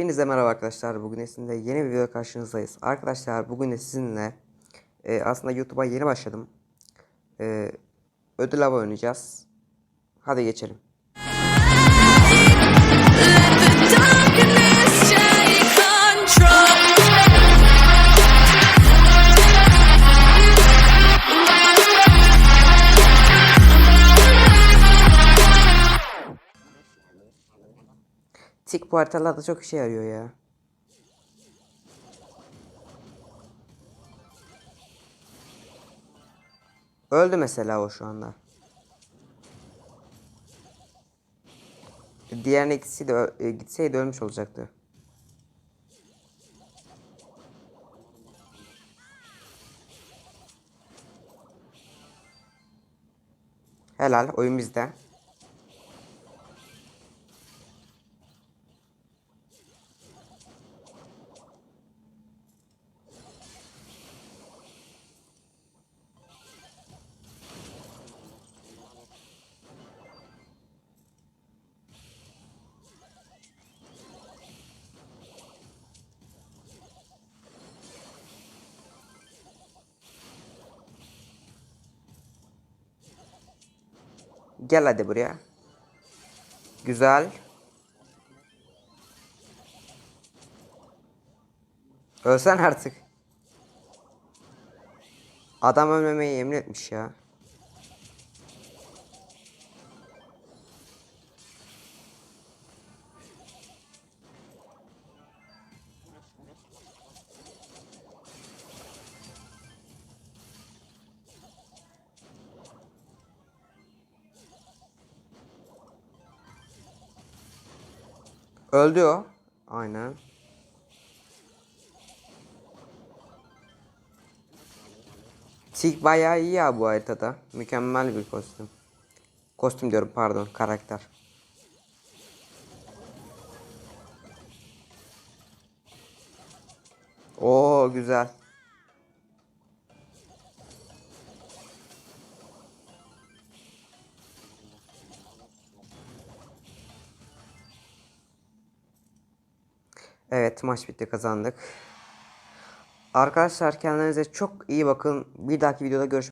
Hepinize merhaba arkadaşlar. Bugün sizinle yeni bir video karşınızdayız. Arkadaşlar bugün de sizinle e, aslında YouTube'a yeni başladım. E, ödül avı oynayacağız. Hadi geçelim. Tik bu haritalarda çok işe yarıyor ya. Öldü mesela o şu anda. Diğerinin ikisi de gitseydi ölmüş olacaktı. Helal oyun bizde. Gel hadi buraya. Güzel. Ölsen artık. Adam ölmemeyi yemin etmiş ya. Öldü o. Aynen. Tik bayağı iyi ya bu haritada. Mükemmel bir kostüm. Kostüm diyorum pardon karakter. Oo güzel. Evet maç bitti kazandık. Arkadaşlar kendinize çok iyi bakın. Bir dahaki videoda görüşmek